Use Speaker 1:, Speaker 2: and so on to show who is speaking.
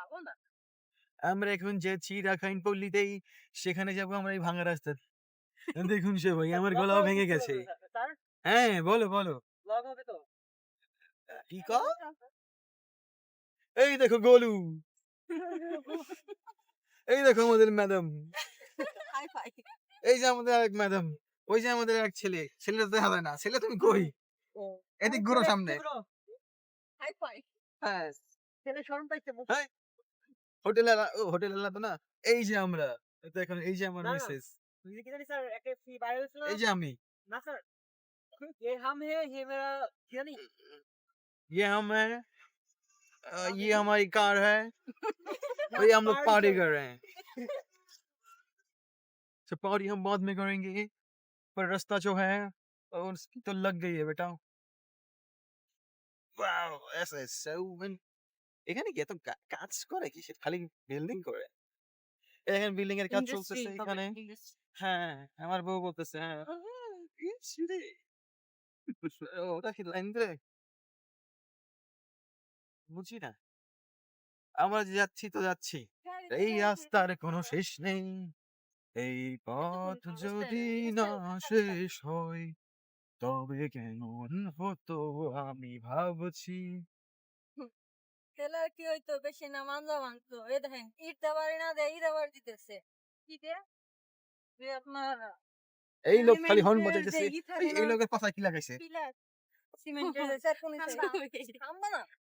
Speaker 1: পাবো না?
Speaker 2: আমরা এখন যাচ্ছি রাখাইন পল্লীতেই সেখানে যাব আমরা এই ভাঙা রাস্তা দেখুন সে ভাই আমার গলাও ভেঙে গেছে।
Speaker 1: স্যার
Speaker 2: হ্যাঁ বলো বলো।
Speaker 1: ব্লগ হবে তো?
Speaker 2: কি? এই দেখো গোলু। এই দেখো আমাদের ম্যাডাম। এই যে আমাদের আরেক ম্যাডাম ওই যে আমাদের এক ছেলে ছেলেটা দেখা যায় না। ছেলে তুমি কই? এদিক ঘুরো সামনে।
Speaker 1: Hi fi.
Speaker 2: হ্যাঁ।
Speaker 1: ছেলে শরম পাইছে মুখ
Speaker 2: হোটেল ও হোটেল তো না এই যে আমরা দেখুন এই যে আমার
Speaker 1: না, না।
Speaker 2: মিসেস
Speaker 1: তুই কি জানিস স্যার একটা ফি বাইরে হয়েছিল
Speaker 2: এই যে আমি
Speaker 1: না স্যার ये हम है ये मेरा क्या नहीं
Speaker 2: ये हम है अ, ये हमारी कार है और ये हम लोग पार्टी कर रहे हैं तो पार्टी हम बाद में करेंगे पर रास्ता जो है और उसकी तो लग गई है बेटा वाओ ऐसा है so when- এখানে কি এত কা- কাজ করে কি সে খালি বিল্ডিং করে। এখানে বিল্ডিং এর কাজ চলতেছে এখানে। হ্যাঁ আমার বউ বলতেছে হ্যাঁ ইস রে। ও, ওটা কি লাইন বুঝি না। আমরা যে যাচ্ছি তো যাচ্ছি। এই রাস্তার কোনো শেষ নেই। এই পথ যদি না শেষ হয় তবে কেমন হতো আমি ভাবছি।
Speaker 3: তাহলে আর কি হইতো বেশি না মাঞ্জা ভাঙতো এ দেখেন ইট দেওয়ার না দেয় ইট দেওয়ার দিতেছে কি দে যে আপনার
Speaker 2: এই লোক খালি হর্ন বাজাইতেছে এই- লোকের কথা কি লাগাইছে
Speaker 3: সিমেন্টের থাকে। থামবা না